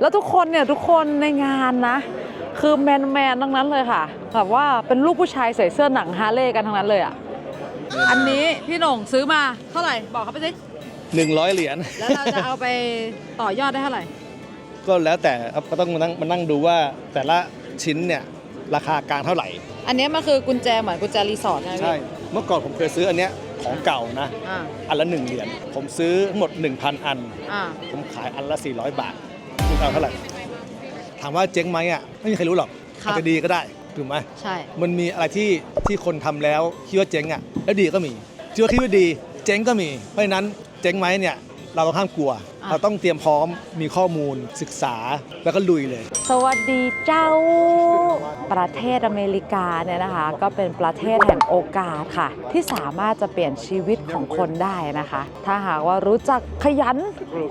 แล้วทุกคนเนี่ยทุกคนในงานนะ คือแมนแมนๆทั้งนั้นเลยค่ะแบบว่าเป็นลูกผู้ชายใส่เสื้อหนังฮาร์เลย์กันทั้งนั้นเลยอะอันนี้พี่หน่งซื้อมาเท่าไหร่บอกเขาไปสิหนึ่งร้อยเหรียญแล้วเราจะเอาไปต่อยอดได้เท่าไหร่ ก็แล้วแต่ครับก็ต้องมานั่งมานั่งดูว่าแต่ละชิ้นเนี่ยราคากลางเท่าไหร่ อันนี้มันคือกุญแจเหมือนกุญแจรีสอร์ทใช่ไหมพี่ใช่เมื่อก่อนผมเคยซื้ออันเนี้ยของเก่านะอ่าอันละหนึ่งเหรียญผมซื้อทั้งหมด 1,000 อันอ่าผมขายอันละ 400 บาทคุณ เอาเท่าไหร่ถามว่าเจ๊งไหมอะไม่มีใครรู้หรอกครับอาจจะดีก็ได้ถูกไหมใช่ มันมีอะไรที่ที่คนทำแล้วคิดว่าเจ๊งอะแล้วดีก็มีคิดว่าคิดว่าดี เจ๊งก็มีเพราะฉะนั้นเจ๊งไหมเนี่ยเราต้องห้ามกลัว เราต้องเตรียมพร้อมมีข้อมูลศึกษาแล้วก็ลุยเลย สวัสดีเจ้า ประเทศอเมริกาเนี่ยนะคะ ก็เป็นประเทศแห่งโอกาสค่ะ ที่สามารถจะเปลี่ยนชีวิตของคนได้นะคะ ถ้าหากว่ารู้จักขยัน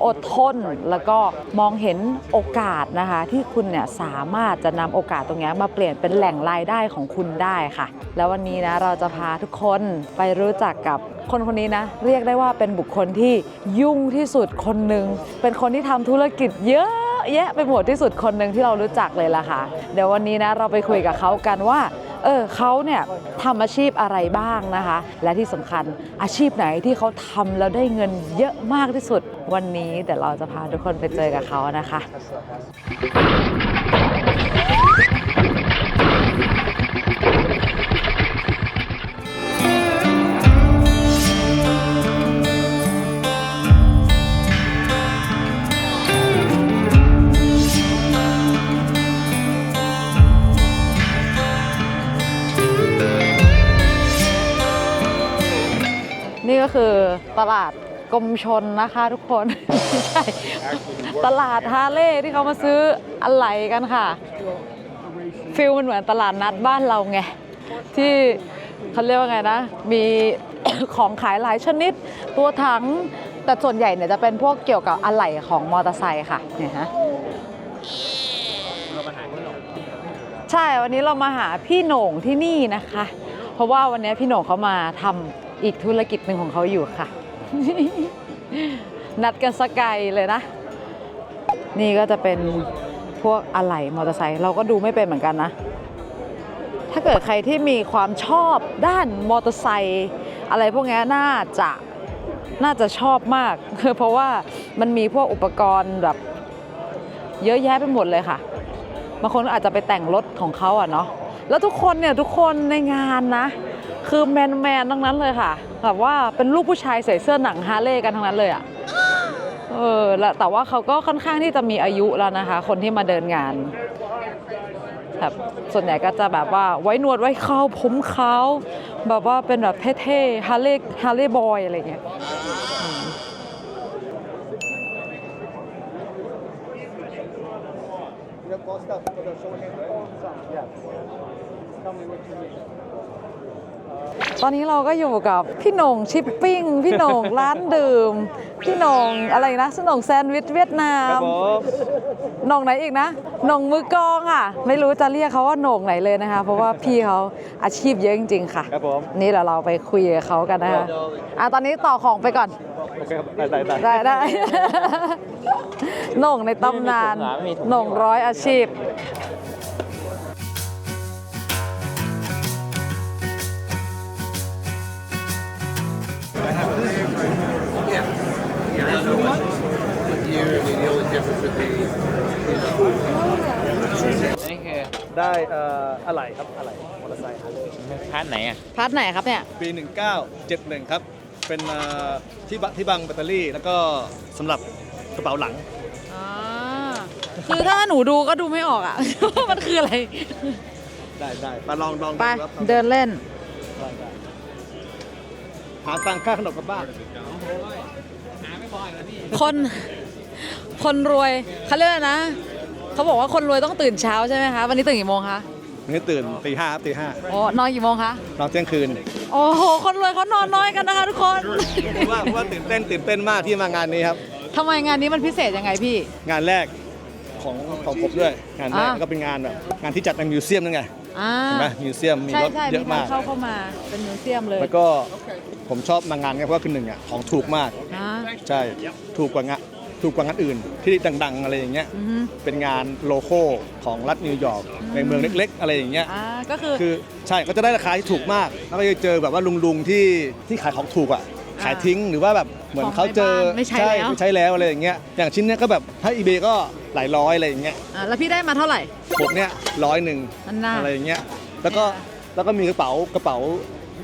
อดทน แล้วก็มองเห็นโอกาสนะคะ ที่คุณเนี่ยสามารถจะนำโอกาสตรงนี้มาเปลี่ยนเป็นแหล่งรายได้ของคุณได้ค่ะ แล้ววันนี้นะเราจะพาทุกคนไปรู้จักกับคนคนนี้นะ เรียกได้ว่าเป็นบุคคลที่ยุ่งที่สุดคนหนึ่งเป็นคนที่ทำธุรกิจเยอะแยะไปหมดที่สุดคนหนึ่งที่เรารู้จักเลยล่ะค่ะ เดี๋ยววันนี้นะเราไปคุยกับเขากันว่า เออเขาเนี่ยทำอาชีพอะไรบ้างนะคะ และที่สำคัญอาชีพไหนที่เขาทำแล้วได้เงินเยอะมากที่สุดวันนี้เดี๋ยวเราจะพาทุกคนไปเจอกับเขานะคะ ก็คือตลาดกรมชนนะคะทุกคน ไม่ใช่ ตลาดฮาเลย์ที่เขามาซื้ออะไหล่กันค่ะ ฟิลมันเหมือนตลาดนัดบ้านเราไง ที่เขาเรียกว่าไงนะ มีของขายหลายชนิด ตัวถัง แต่ส่วนใหญ่เนี่ยจะเป็นพวกเกี่ยวกับอะไหล่ของมอเตอร์ไซค์ค่ะ เนี่ยฮะใช่ วันนี้เรามาหาพี่โหน่งที่นี่นะคะ เพราะว่าวันนี้พี่โหน่งเขามาทำ อีกธุรกิจหนึ่งของเขาอยู่ค่ะ นัดกันสกายเลยนะ นี่ก็จะเป็นพวกอะไหล่มอเตอร์ไซค์เราก็ดูไม่เป็นเหมือนกันนะ ถ้าเกิดใครที่มีความชอบด้านมอเตอร์ไซค์อะไรพวกนี้น่าจะน่าจะชอบมากคือเพราะว่ามันมีพวกอุปกรณ์แบบเยอะแยะไปหมดเลยค่ะบางคนอาจจะไปแต่งรถของเขาอะเนาะแล้วทุกคนเนี่ยทุกคนในงานนะ คือแมนแมนๆทั้งนั้นเลยค่ะแบบว่าเป็นลูกผู้ชายใส่เสื้อหนังฮาร์เลย์กันทั้งนั้นเลยอะเออแล้วแต่ว่าเขาก็ค่อนข้างที่จะมีอายุแล้วนะคะ คนที่มาเดินงานแบบส่วนใหญ่ก็จะแบบว่าไว้หนวดไว้เขาผมเขาวแบบว่าเป็นแบบเท่ๆฮาร์เลย์ฮาร์เลย์บอยอะไรเงี้ย ตอนนี้เราก็อยู่กับพี่โหน่งชิปปิ้ง พี่โหน่งร้านดื่ม พี่โหน่งอะไรนะสโหน่งแซนด์วิชเวียดนามโหน่งไหนอีกนะโหน่งมือกลองอะ ไม่รู้จะเรียกเขาว่าโหน่งไหนเลยนะคะ เพราะว่าพี่เขาอาชีพเยอะจริง ๆ ค่ะ ครับผมนี่เดี๋ยวเราไปคุยกับเขากันนะคะอะตอนนี้ต่อของไปก่อนโอเคครับได้ได้ได้ได้ได้โหน่งในตำนานโหน่งร้อยอาชีพ นี่คือได้เอ่ออะไรครับอะไรมอเตอร์ไซค์พาร์ทไหนอะ พาร์ทไหนครับเนี่ย ปี 1971 ครับ เป็นเอ่อที่บัที่บังแบตเตอรี่ แล้วก็สำหรับกระเป๋าหลัง อ่า คือถ้าหนูดูก็ดูไม่ออกอะ ว่ามันคืออะไร ได้ได้มาลองลองไป ครับลองเดินเล่น ได้ได้หาตังค่าขนมกลับบ้านคน คนรวยเขาเรียกอะไรนะเขาบอกว่าคนรวยต้องตื่นเช้าใช่ไหมคะ วันนี้ตื่นกี่โมงคะวันนี้ตื่นตีห้าครับตีห้าโอ้นอนกี่โมงคะนอนเที่ยงคืน โอ้โห คนรวยเขานอนน้อยกันนะคะทุกคนเพราะว่าเพราะว่าตื่นเต้นตื่นเต้นมากที่มางานนี้ครับทำไมงานนี้มันพิเศษยังไงพี่ งานแรกของของผมด้วย งานแรกอ่าแล้วก็เป็นงานแบบงานที่จัดในมิวเซียมนั่นไงอ่าเห็นไหมมิวเซียมมีใช่รถใช่เยมีอะทางมากเข้าเข้ามาเป็นมิวเซียมเลย แล้วก็ผมชอบมางานเนี่ยเพราะว่าคือหนึ่งอะของถูกมากอ่าใช่ถูกกว่างาน ถูกกว่างานอื่น ที่ดังๆอะไรอย่างเงี้ยอือฮึเป็นงานโลโก้ของรัฐนิวยอร์กในเมืองเล็ก ๆ อะไรอย่างเงี้ย อ่าก็คือ คือใช่ก็จะได้ราคาที่ถูกมาก แล้วก็จะเจอแบบว่าลุงๆที่ที่ขายของถูกอะขายทิ้งหรือว่าแบบเหมือนเขาเจอของในบ้านไม่ใช้แล้ว ไม่ใช้แล้วอะไรอย่างเงี้ยอย่างชิ้นเนี้ยก็แบบถ้าอีเบก็หลายร้อยอะไรอย่างเงี้ยอ่าแล้วพี่ได้มาเท่าไหร่ ผมเนี้ยร้อยหนึ่งอันน่าอะไรอย่างเงี้ยแล้วก็เนี่ย แล้วก็มีกระเป๋ากระเป๋า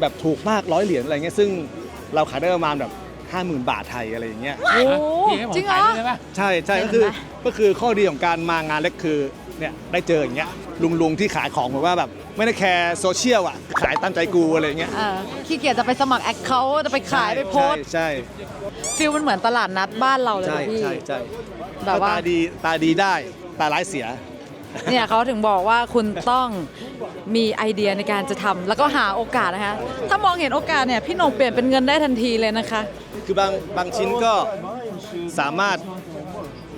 แบบถูกมากร้อยเหรียญอะไรเงี้ยซึ่งเราขายได้ประมาณแบบ ห้าหมื่นบาทไทยอะไรอย่างเงี้ย โอ้พี่ให้ผมจริงเหรถ่ายอด้วยได้ปะใช่ใช่เห็ก็นคือไหมก็คือข้อดีของการมางานเล็กคือเนี่ยได้เจออย่างเงี้ยลุงลุงๆที่ขายของแบบว่าแบบไม่ได้แคร์โซเชียลอะขายตามใจกูอะไรอย่างเงี้ยอ่าขี้เกียจจะไปสมัครแอคเคาท์จะไปขายไปโพสต์ใช่ฟิลมันเหมือนตลาดนัดบ้านเราเลยใช่นะพี่ ใช่ใช่แบบว่า ตาดีตาดีได้ตาร้ายเสีย เนี่ยเขาถึงบอกว่าคุณต้องมีไอเดียในการจะทำแล้วก็หาโอกาสนะคะ ถ้ามองเห็นโอกาสเนี่ยพี่โหนงเปลี่ยนเป็นเงินได้ทันทีเลยนะคะ คือบางบางชิ้นก็สามารถ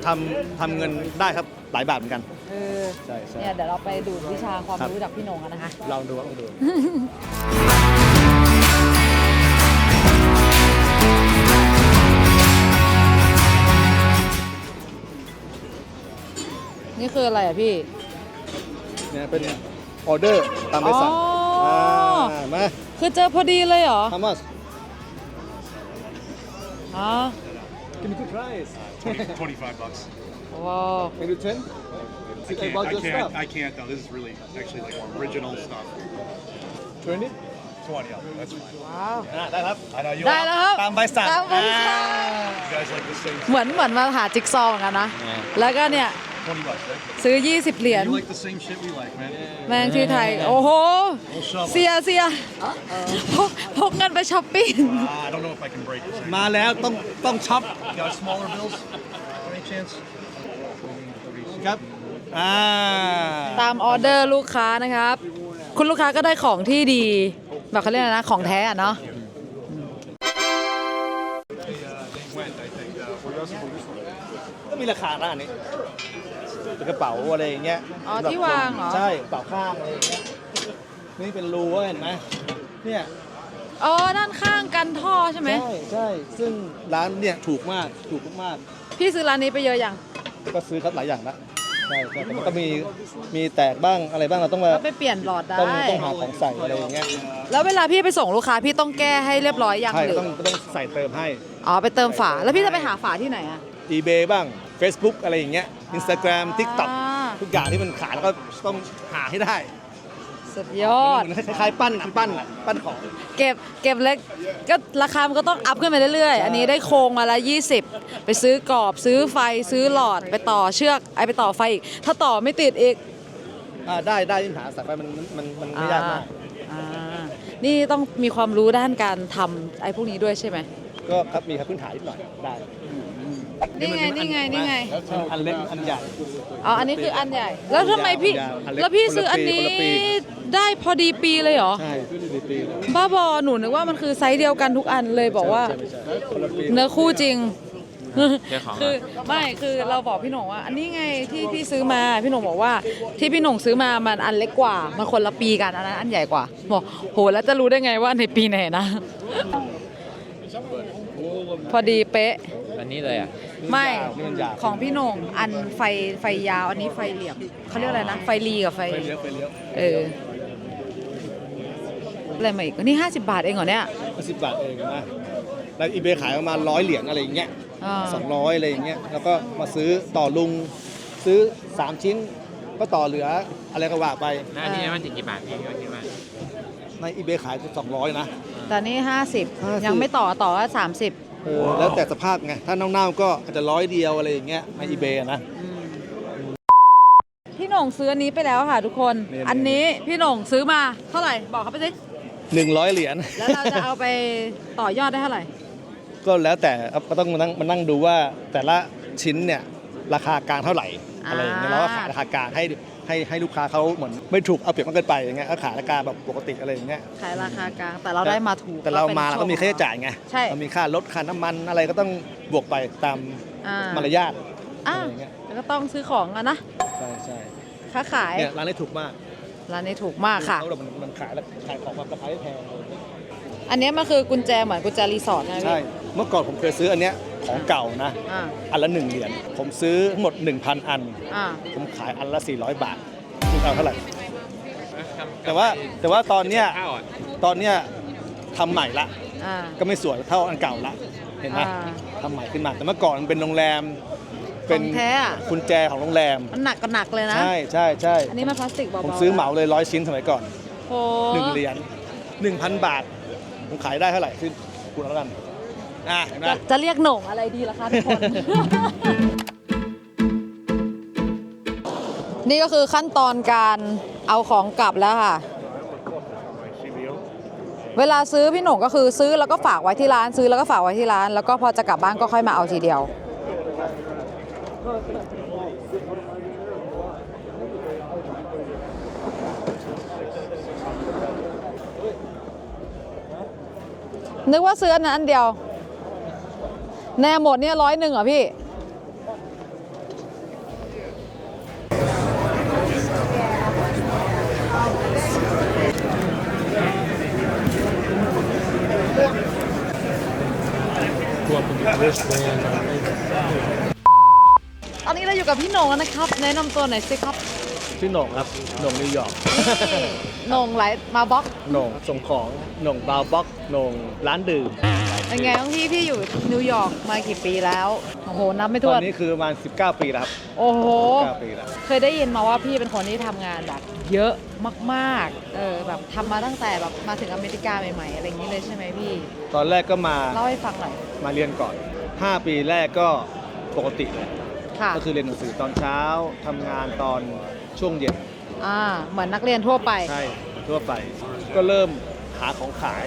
ทำทำเงินได้ครับหลายบาทเหมือนกัน เออใช่ใช่ เนี่ยเดี๋ยวเราไปดูวิชาความครับรู้จากพี่โหนงกันนะคะ ลองดูลองดู คืออะไรอะพี่ เนี่ยเป็นออเดอร์ตามใบสั่งอ๋ออ่ามา คือเจอพอดีเลยเหรอ how much อ๋อ Can you price 25 bucks. ว้าว Can you 10 I I can't, bought I your can't, stuff I can't though. This is really actually like original stuff. 20 20, yeah, that's fine. ว้าวอ่าได้ครับ I know you ได้แล้วครับ ตามใบสั่งตามใบสั่ง You guys like the same เหมือนเหมือนมาหาจิ๊กซอว์เหมือนกันนะ แล้วก็เนี่ย 20 bucks, right? ซื้อ 20 เหรียญ You like the same shit we like, man. แมงที่ไทย โอ้โห We'll shove เสียเสียพกพกเงินไปช้อปปิ้ง Uh, I don't know if I can break this. มาแล้วต้องต้องช็อป You got smaller bills? Any chance? ครับอ่าตามออเดอร์ลูกค้านะครับ คุณลูกค้าก็ได้ของที่ดี แบบเขาเรียกอะไรนะ ของแท้อะเนาะ ก็มีราคาร้านนี้ เป็นกระเป๋าอะไรอย่างเงี้ยอ๋อที่วางเหรอ ใช่กระเป๋าข้างอะไรอย่างเงี้ยนี่เป็นรูเห็นไหมเนี่ยอ๋อด้านข้างกันท่อใช่ไหม ใช่ใช่ซึ่งร้านเนี่ยถูกมากถูกมากพี่ซื้อร้านนี้ไปเยอะยังๆก็ซื้อครับหลายอย่างละใช่ใช่แต่มันก็มีมีแตกบ้างอะไรบ้างเราต้องมาก็ไปเปลี่ยนหลอดได้ ต้องต้องหาของใส่อะไรอย่างเงี้ยแล้วเวลาพี่ไปส่งลูกค้าพี่ต้องแก้ให้เรียบร้อยยังใช่หรือต้องต้องใส่เติมให้ อ๋อไปเติมฝาแล้วพี่จะไปหาฝาที่ไหนอะ eBay บ้าง Facebook อะไรอย่างเงี้ย Instagram TikTok อ่าทุกอย่างที่มันขายแล้วก็ต้องหาให้ได้สุดยอด เหมือนคล้ายๆปั้นอะปั้นอะปั้นของ เก็บเก็บเล็กก็ราคามันก็ต้องอัพขึ้นไปเรื่อยๆ อันนี้ได้โครงมาละ 20 ไปซื้อกรอบซื้อไฟซื้อหลอดไปต่อเชือกไอไปต่อไฟอีก ถ้าต่อไม่ติดอีกอ่าได้ได้ยิ่งหาสายไฟมันมันมันไม่ยากมากอ่านี่ต้องมีความรู้ด้านการทำไอ้พวกนี้ด้วยใช่ไหมก็ครับมีครับพื้นฐานนิดหน่อยได้ นี่ไงนี่ไงนี่ไง อันเล็กอันใหญ่ อ๋อ อันนี้คืออันใหญ่ แล้วทำไมพี่ยาวอันเล็กแล้วพี่ซื้ออันนี้คนละปีได้พอดีปีเลยเหรอ ใช่ปีปีบ้าบอหนูนึกว่ามันคือไซส์เดียวกันทุกอันเลยบอกว่าใช่ไม่ใช่คนละปีเนื้อคู่จริงเจ้าของคือไม่คือเราบอกพี่หนงว่า อันนี้ไงที่พี่ซื้อมาพี่หนงบอกว่า ที่พี่หนงซื้อมามันอันเล็กกว่า มันคนละปีกันอันนั้นอันใหญ่กว่าบอกโหแล้วจะรู้ได้ไงว่าในปีไหนนะ พอดีเป๊ะ อันนี้เลยอะ ไม่นี่มันยาวของพี่หนงอันไฟไฟยาวอันนี้ไฟเหลี่ยมเขาเรียกอะไรนะ ไฟรีกับไฟ ไปเลี้ยวไปเลี้ยวเอออะไรมาอีกนี่50 บาทเองเหรอเนี่ยสิบบาทเองนะแล้วอีเบขายประมาณร้อยเหรียญอะไรอย่างเงี้ยอ่าสองร้อยอะไรอย่างเงี้ยแล้วก็มาซื้อต่อลุงซื้อสามชิ้น ก็ต่อเหลืออะไรก็ว่าไปหน้าที่มันติดกี่บาทพี่ก็คิดว่าในอีเบขายสองร้อยนะ ตอนนี้ 50 50ยังไม่ต่อต่อว่า30 เออแล้วแต่สภาพไง ถ้าเน่าๆก็อาจจะร้อยเดียวอะไรอย่างเงี้ยในอีเบนะ พี่หน่งซื้ออันนี้ไปแล้วค่ะทุกคน นี่ อันนี้พี่หน่งซื้อมาเท่าไหร่บอกเขาไปสิ หนึ่งร้อยเหรียญ แล้วเราจะเอาไปต่อยอดได้เท่าไหร่ ก็แล้วแต่ครับก็ต้องมานั่งมานั่งดูว่าแต่ละชิ้นเนี่ยราคา กลางเท่าไหร่อะไรอย่างเงี้ยอ่า เราก็ขายราคากลางให้ ให้ให้ลูกค้าเขาเหมือนไม่ถูกเอาเปรียบมากเกินไปอย่างเงี้ยก็ขายราคาแบบปกติอะไรอย่างเงี้ยขายราคากลางแต่เราได้มาถูกแต่เราป็นมาเราก็มีค่าใช้จ่ายไงใช่เรามีค่ารถค่าน้ำมันอะไรก็ต้องบวกไปตามอ่ามารยาทอ่าอะไรอย่างเงี้ยแล้วก็ต้องซื้อของอะนะใช่ใช่ค้าขายเนี่ยร้านนี้ถูกมากร้านนี้ถูกมากค่ะเขาแบบมันมันขายแล้วขายของแบบราคาไม่แพงอันนี้มันคือกุญแจเหมือนกุญแจรีสอร์ทนะพี่ใช่เมื่อก่อนผมเคยซื้ออันเนี้ย ของเก่านะ อ่าอันละ1เหรียญผมซื้อทั้งหมด 1,000 อัน อ่า ผมขายอันละ 400 บาทคุณเอาเท่าไหร่ แต่ว่าแต่ว่าตอนเนี้ยข้าวอะตอนเนี้ยทำใหม่ละ อ่า ก็ไม่สวยเท่าอันเก่าละ เห็นไหมอ่าทำใหม่ขึ้นมา แต่เมื่อก่อนมันเป็นโรงแรม เป็นของแท้อะ กุญแจของโรงแรม มันหนักก็หนักเลยนะ ใช่ใช่ใช่อันนี้มันพลาสติกเบาๆผมซื้อเหมาเลยร้อยชิ้นสมัยก่อน โอ้หนึ่งเหรียญหนึ่งพันบาท ผมขายได้เท่าไหร่ขึ้นคุณแล้วกัน อะเห็นไหม จะจะเรียกโหน่งอะไรดีล่ะคะทุกคน นี่ก็คือขั้นตอนการเอาของกลับแล้วค่ะ เวลาซื้อพี่หนุ่งก็คือซื้อแล้วก็ฝากไว้ที่ร้านซื้อแล้วก็ฝากไว้ที่ร้าน แล้วก็พอจะกลับบ้านก็ค่อยมาเอาทีเดียว นึกว่าซื้ออันนั้นอันเดียว แน่หมดเนี่ยร้อยหนึ่งเหรอพี่ ตอนนี้เราอยู่กับพี่โหน่งแล้วนะครับ แนะนำตัวหน่อยสิครับชื่อโหน่งครับโหน่งนิวยอร์กนี่โหน่งไหลมาบล็อกโหน่งส่งของโหน่งบาวบ็อกโหน่งร้านดื่ม เป็นไงบ้างพี่พี่อยู่นิวยอร์กมากี่ปีแล้ว โอ้โห นับไม่ตถ้อวนน นี้คือประมาณ 19 ปีแล้วครับโอ้โห 19ปีแล้ว เคยได้ยินมาว่าพี่เป็นคนที่ทำงานแบบ เยอะมากๆ เออแบบทำมาตั้งแต่แบบมาถึงอเมริกาใหม่ๆ อะไรอย่างนี้เลยใช่ไหมพี่ ตอนแรกก็มาเล่าให้ฟังหน่อย มาเรียนก่อน 5 ปีแรกก็ปกติเลยค่ะ ก็คือเรียนหนังสือตอนเช้าทำงานตอนช่วงเย็นอ่า เหมือนนักเรียนทั่วไป ใช่ทั่วไป ก็เริ่มหาของขาย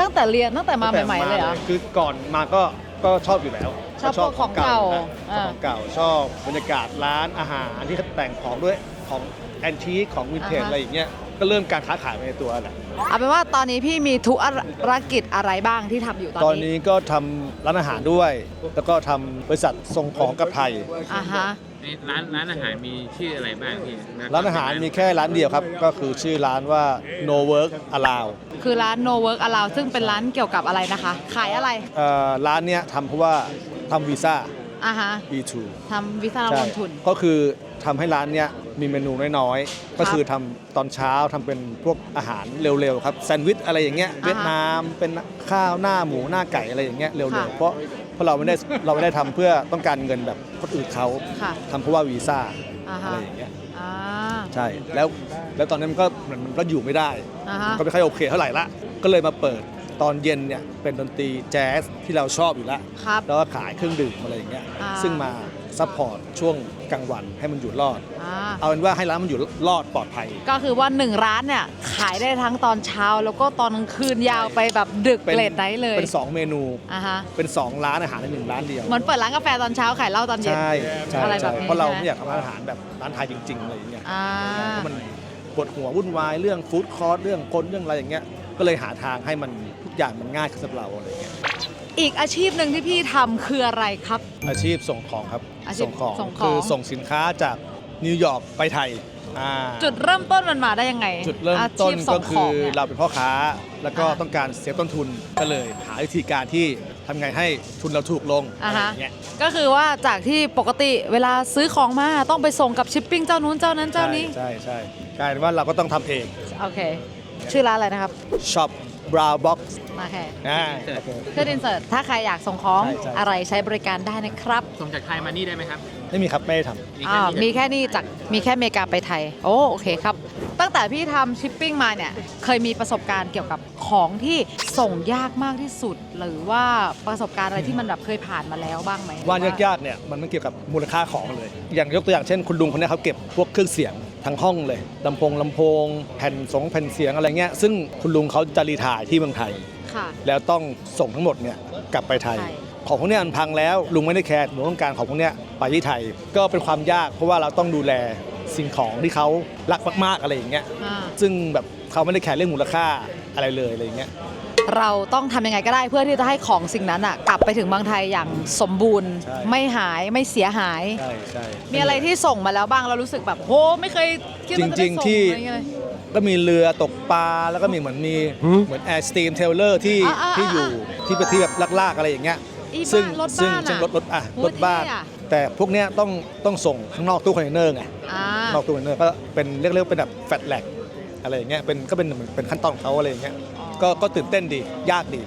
ตั้งแต่เรียนตั้งแต่มาตั้งใหม่ ๆ เลยเหรอ คือก่อนมาก็ก็ชอบอยู่แล้วชอบพวกของเก่านะชอบอ่าของเก่าชอบบรรยากาศร้านอาหารที่เขาแต่งของด้วยของแอนทีคของวินเทจอ่าฮะ อะไรอย่างเงี้ยก็เริ่มการค้าขายไปในตัวแหละเอาเป็นว่าตอนนี้พี่มีธุรกิจอะไรบ้างที่ทำอยู่ตตออนนนี้นี้ก็ทำร้านอาหารด้วย แล้วก็ทำบริษัทส่งของกับไทย อ่าฮะ ในร้านร้านอาหารมีชื่ออะไรบ้างพี่ร้านอาหารมีแค่ร้านเดียวครับ ก็คือชื่อร้านว่า No Work Allow คือร้าน No Work Allow ซึ่งเป็นร้านเกี่ยวกับอะไรนะคะ ขายอะไรเอ่อร้านเนี้ยทำเพราะว่าทำวีซ่า อ่าฮะ B2 ทำวิสาลใช่งทุน ก็คือทำให้ร้านเนี้ยมีเมนูน้อยๆ ก็คือทำตอนเช้าทำเป็นพวกอาหารเร็วๆครับแซนด์วิชอะไรอย่างเงี้ยอ่าฮะเวียดนามเป็นข้าวหน้าหมูหน้าไก่อะไรอย่างเงี้ยเร็วค่ะ ๆ เพราะเพ ราะเราไม่ได้เราไม่ได้ทำเพื่อต้องการเงินแบบคนอื่นเขาค่ะทำเพราะว่าวีซ่าอ่าอะฮะไรอย่างเงี้ยอ่าใช่แล้วแล้วตอนนั้นมันก็เหมือนมันก็อยู่ไม่ได้ อ่าฮะก็ไม่ค่อยโอเคเท่าไหร่ละ ก็เลยมาเปิดตอนเย็นเนี่ยเป็นดนตรีแจ๊สที่เราชอบอยู่แล้ว ครับ แล้วก็ขายเครื่องดื่มอะไรอย่างเงี้ย อ่า ซึ่งมา ซัพพอร์ตช่วงกลางวันให้มันอยู่รอด อ่าเอาเป็นว่าให้ร้านมันอยู่รอดปลอดภัย ก็คือว่าหนึ่งร้านเนี่ยขายได้ทั้งตอนเช้า แล้วก็ตอนกลางคืนยาวไปแบบดึกเป็นเลทไนท์เลยเป็น 2 เมนูอ่าฮะเป็น 2 ร้านอาหารในหนึ่งร้านเดียว เหมือนเปิดร้านกาแฟตอนเช้าขายเหล้าตอนเย็น ใช่ใช่อะไรแบบใช่นี้เพราะเราใช่ไหม ไม่อยากทำร้านอาหารแบบร้านไทยจริงๆอะไรอย่างเงี้ยอ่าเพราะมันปวดหัววุ่นวายเรื่องฟู้ดคอร์สเรื่องคนเรื่องอะไรอย่างเงี้ยก็เลยหาทางให้มันทุกอย่างมันง่ายขึ้นสำหรับเราอะไรอย่างเงี้ย อีกอาชีพหนึ่งที่พี่ทำคืออะไรครับ อาชีพส่งของครับอาชีพส่งของส่งของ คือส่งสินค้าจากนิวยอร์กไปไทยอ่าจุดเริ่มต้นมันมาได้ยังไงจุดเริ่มต้นอาชีพส่ก็งคืของเนี่ย เราเป็นพ่อค้า แล้วก็อ่าต้องการเซฟต้นทุนก็เลย หาวิธีการที่ทำไงให้ทุนเราถูกลงอ่าอะไรฮะ อย่างเงี้ย ก็คือว่าจากที่ปกติเวลาซื้อของมาต้องไปส่งกับชิปปิ้งเจ้านู้นเจ้านั้นเจ้านี้ ใช่ใช่ใช่กลายเป็นว่าเราก็ต้องทำเองโอเค ชื่อร้านอะไรนะครับ ช็อป บราวบ็อกซ์มาแค่อ่าขึ้นอินเสิร์ตถ้าใครอยากส่งของใช่ใช่ อะไรใช้บริการได้นะครับส่งจากไทยมานี่ได้ไหมครับไม่มีครับไม่ได้ทมีอ่าแค่นี้มีแค่นี้จากมีแค่อเมริกาไปไทย โอ้โอเคครับ ตั้งแต่พี่ทำชิปปิ้งมาเนี่ย เคยมีประสบการณ์เกี่ยวกับของที่ส่งยากมากที่สุด หรือว่าประสบการณ์อะไรที่มันแบบเคยผ่านมาแล้วบ้างไหมำว่ายากๆเนี่ยมันไม่เกี่ยวกับมูลค่าของเลย อย่างยกตัวอย่างเช่น คุณลุงคนเนี้ยเขาเก็บพวกเครื่องเสียง ทั้งห้องเลยลำโพงลำโพง แผ่นสงแผ่นเสียงอะไรเงี้ยซึ่งคุณลุงเขาจะรีไทายที่เมืองไทย ค่ะ แล้วต้องส่งทั้งหมดเนี่ยกลับไปไทย ไทย ของพวกเนี้ยมันพังแล้วลุงไม่ได้แคร์ลุงต้องการของพวกเนี้ยไปที่ไทย ก็เป็นความยากเพราะว่าเราต้องดูแลสิ่งของที่เขารักมากๆอะไรอย่างเงี้ย อ่าซึ่งแบบเขาไม่ได้แคร์เรื่องมูลค่าอะไรเลยอะไรอย่างเงี้ย เราต้องทำยังไงก็ได้เพื่อที่จะให้ของสิ่งนั้นอะกลับไปถึงเมืองไทยอย่างสมบูรณ์ ใช่ ไม่หายไม่เสียหาย ใช่ใช่ มีอะไรที่ส่งมาแล้วบ้างเรารู้สึกแบบโหไม่เคยคิดว่าจะจริได้งส่ๆที่อะไรเงี้ยเลย ก็มีเรือตกปลาแล้วก็มีเหมือนมีเหมือนแอร์สตีมเทเลอร์ที่อ่าๆๆที่อยู่ที่เป็นที่แบบลากๆอะไรอย่างเงี้ยอีซึ่งบ้านรถซึ่งบ้านซึ่งอะรถรถอะโอ้รถบ้านเท่อะ แต่พวกเนี้ยต้องต้องส่งข้างนอกตู้คอนเทนเนอร์ไงอ่านอกตู้คอนเทนเนอร์ก็เป็นเรียกเรียกว่าเป็นแบบแฟลตแลกอะไรอย่างเงี้ยเป็นก็เป็นเหมือนเป็นขั้นตอนของเขาอะไรอย่างเงี้ย ก็ก็ตื่นเต้นดี ยากดี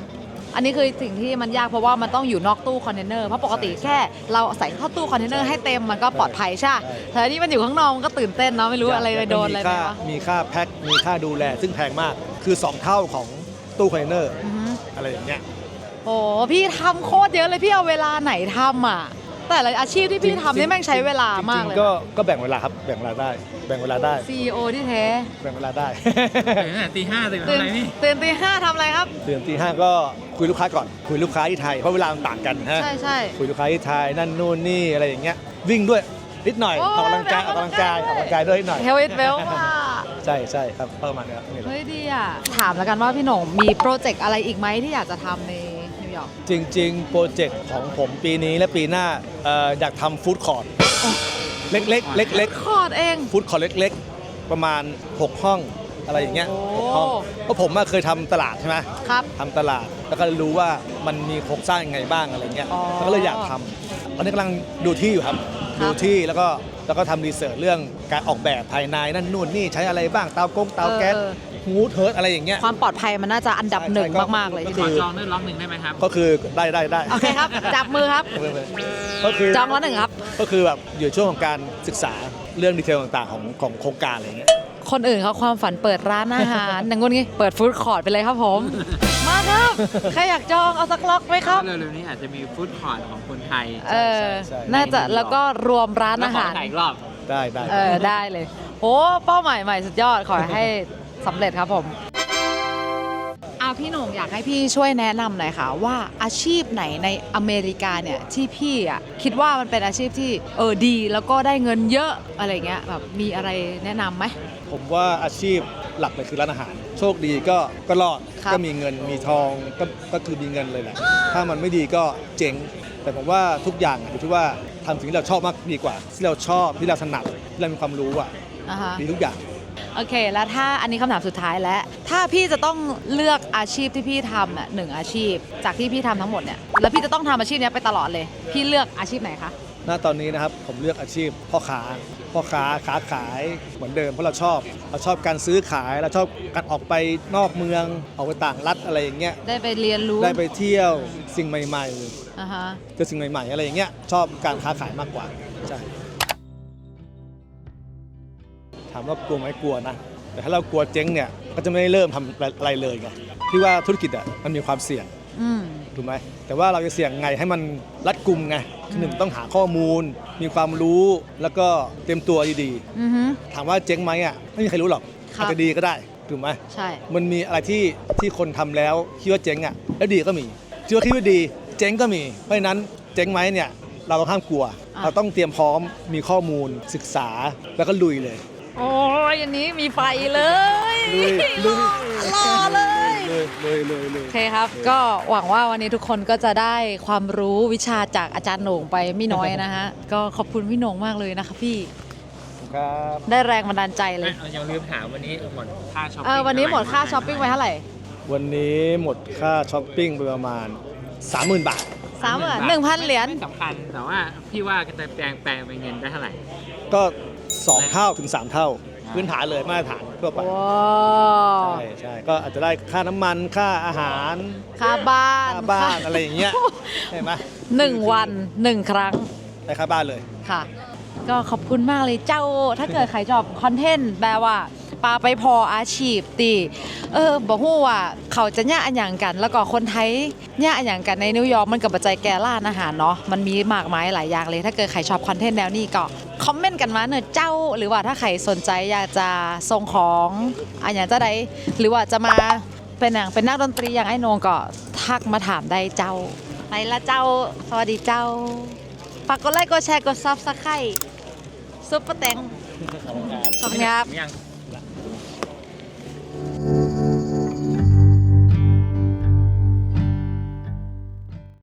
อันนี้คือสิ่งที่มันยากเพราะว่ามันต้องอยู่นอกตู้คอนเทนเนอร์เพราะปกติแค่เราใส่เข้าตู้คอนเทนเนอร์ให้เต็มมันก็ปลอดภัยใช่ปะใช่แต่อันนี้มันอยู่ข้างนอกมันก็ตื่นเต้นเนาะไม่รู้อะไรไปโดนอะไรมีไปค่าวะมีค่าแพ็ค มีค่าดูแล ซึ่งแพงมาก คือ 2 เท่าของตู้คอนเทนเนอร์ อือฮึอะไรอย่างเงี้ย โอ้พี่ทำโคตรเยอะเลยพี่เอาเวลาไหนทำอะ แต่ละอาชีพที่พี่ทำนี่แม่งใช้เวลามากจเลริยงๆก็ก็แบ่งเวลาครับแบ่งเวลาได้ แบ่งเวลาได้ ซีโอที่แท้แบ่งเวลาได้ ตื่นตั้งแต่ตีห้าตื่นตื่นทำอะไรนี่ตื่นตีห้าทำอะไรครับ ตื่นตีห้าก็คุยลูกค้าก่อน คุยลูกค้าที่ไทยเพราะเวลามันต่างกันฮะใช่ใช่ คุยลูกค้าที่ไทยนั่นนู่นนี่อะไรอย่างเงี้ยวิ่งด้วยนิดหน่อยโอ้ออกกำลังกายออกกำลังกายออกกำลังกายด้วยนิดหน่อยเฮลท์เวลว่าใช่ใช่ครับประมาณนี้ครับนี่แหละ เฮ้ยดีอะ ถามแล้วกันว่าพี่หนงมีโปรเจกต์อะไรอีกไหมที่อยากจะทำในนิวย อร์กจริง ๆ โปรเจกต์ของผมปีนี้และปีหน้าเอ่ออยากทำฟู้ดคอร์ทเล็กๆเล็กคอร์ดเอง ๆฟู้ดคอร์ทเล็ก ๆ ประมาณ 6 ห้องอะไรอย่างเงี้ยโอ้หกห้องเพราะผมอะเคยทำตลาดใช่ไหมครับ ทำตลาดแล้วก็รู้ว่ามันมีโครงสร้างยังไงบ้างอะไรเงี้ยอ๋อแล้วก็เลยอยากทำตอนนี้กำลังดูที่อยู่ครับ ครับ ดูที่แล้วก็แล้วก็ทำรีเสิร์ชเรื่องการออกแบบภายในนั่นนู่นนี่ใช้อะไรบ้างเตากงเตาแก๊ส เออ ฮูดเฮิร์ตอะไรอย่างเงี้ย ความปลอดภัยมันน่าจะอันดับหนึ่งใช่ก็มาก ๆ เลยก็ ทีขเดีอยวจองด้วยล็อกหนึ่งได้ไหมครับ ก็คือได้ได้ได้โอเคครับ จับมือครับ ก็คือจองแล้วหนึ่งครับ ก็คือแบบอยู่ช่วงของการศึกษาเรื่องดีเทลต่างๆของของโครงการอะไรเงี้ย คนอื่นเขาความฝันเปิดร้านอาหารอย่างงู้นงี้เปิดฟู้ดคอร์ทไปเลยครับผม มาครับ ใครอยากจองเอาสักล็อกไหมครับ เร็วๆนี้อาจจะมีฟู้ดคอร์ทของคนไทยเออ ใช่น่าจะแล้วก็รวมร้านแล้วอาขอหาร ถ่ายอีกรอบ ได้ได้ เออ ได้เลย โอ้ เป้าหมายใหม่สุดยอด ขอให้ สำเร็จครับผมเอาพี่หนุ่มอยากให้พี่ช่วยแนะนำหน่อยค่ะ ว่าอาชีพไหนในอเมริกาเนี่ยที่พี่อะคิดว่ามันเป็นอาชีพที่เออดี แล้วก็ได้เงินเยอะอะไรเงี้ยแบบมีอะไรแนะนำไหม ผมว่าอาชีพหลักเลยคือร้านอาหาร โชคดีก็ก็รอดครับ ก็มีเงินมีทองก็ก็คือมีเงินเลยแหละถ้ามันไม่ดีก็เจ๊ง แต่ผมว่าทุกอย่างอะอยู่ที่ว่าทำสิ่งที่เราชอบมากดีกว่า ที่เราชอบที่เราถนัดที่เรามีความรู้อะอ่าฮะ ดีทุกอย่าง โอเค แล้วถ้าอันนี้คำถามสุดท้ายแล้ว ถ้าพี่จะต้องเลือกอาชีพที่พี่ทำน่ะหนึ่งอาชีพ จากที่พี่ทำทั้งหมดเนี่ยแล้วพี่จะต้องทำอาชีพเนี้ยไปตลอดเลย พี่เลือกอาชีพไหนคะ ณตอนนี้นะครับผมเลือกอาชีพพ่อค้าพ่อค้าค้าขายเหมือนเดิมเพราะเราชอบ เราชอบการซื้อขายเราชอบการออกไปนอกเมืองออกไปต่างรัฐอะไรอย่างเงี้ยได้ไปเรียนรู้ได้ไปเที่ยวสิ่งใหม่ อ่าฮะ ๆ เจอสิ่งใหม่ ๆ อะไรอย่างเงี้ยชอบการค้าขายมากกว่าใช่ ถามว่ากลัวไหมกลัวนะ แต่ถ้าเรากลัวเจ๊งเนี่ยก็จะไม่ได้เริ่มทำอะไรเลยไงพี่ว่าธุรกิจอะมันมีความเสี่ยง อืม ถูกไหมแต่ว่าเราจะเสี่ยงไงให้มันรัดกุมไงคือหนึ่งต้องหาข้อมูล มีความรู้แล้วก็เตรียมตัวดีอือฮึ ๆถามว่าเจ๊งไหมอะไม่มีใครรู้หรอกครับ อาจจะดีก็ได้ถูกไหมใช่ มันมีอะไรที่ที่คนทำแล้วคิดว่าเจ๊งอะแล้วดีก็มีคิดว่าคิดว่าดี เจ๊งก็มี เพราะฉะนั้นเจ๊งไหมเนี่ยเราต้องห้ามกลัวเราต้องเตรียมพร้อมมีข้อมูลศึกษาแล้วก็ลุยเลย โอ้ยอันนี้มีไฟเลยลุยลุยรอเลย เลยเลยเลยเลย โอเคครับ ก็หวังว่าวันนี้ทุกคนก็จะได้ความรู้วิชาจากอาจารย์โหน่งไปไม่น้อยนะฮะ ก็ขอบคุณพี่โหน่งมากเลยนะคะพี่ ครับได้แรงบันดาลใจเลยเรายังลืมถามวันนี้หมดค่าช้อปเอปิ้องวันนี้หมดค่าช้อปปิ้งไปเท่าไหร่วันนี้หมดค่าช้อปปิ้งไปประมาณ 30,000 บาท สามหมื่นหนึ่งพันเหรียญ ไม่สำคัญแต่ว่าพี่ว่าจะแปลงแปลงเป็นเงินได้เท่าไหร่ ก็ 2 เท่าถึง 3 เท่า พื้นฐานเลยมาตรฐานทั่วไปว้าใช่ใช่ก็อาจจะได้ค่าน้ำมันค่าอาหารค่าบ้านค่าบ้านอะไรอย่างเงี้ยใช่ไหมหนึ่งวันหนึ่งครั้งได้ค่าบ้านเลยค่ะ ก็ขอบคุณมากเลยเจ้า ถ้าเกิดใครชอบคอนเทนต์แปลว่า ปาไปพออาชีพตีเออบอกฮู้ว่าเขาจะเนี่อันอย่างกัน แล้วก็คนไทยเนี่อันอย่างกันในนิวยอร์กมันกับปัจจัยแก่านอาหารเนาะมันมีมากมายหลายอย่างเลย ถ้าเกิดใครชอบคอนเทนต์แนวนี้ก็คอมเมนต์กันมาเนอะเจ้า หรือว่าถ้าใครสนใจอยากจะส่งของอันอย่างจะใดหรือว่าจะมาเป็นอย่างเป็นนักดนตรีอย่างไอ้โนงก็ทักมาถามได้เจ้าไปละเจ้า สวัสดีเจ้าฝากกดไลค์กดแชร์กดซับสไครต์ซุปเปอร์แตงขอบคุณครับยัง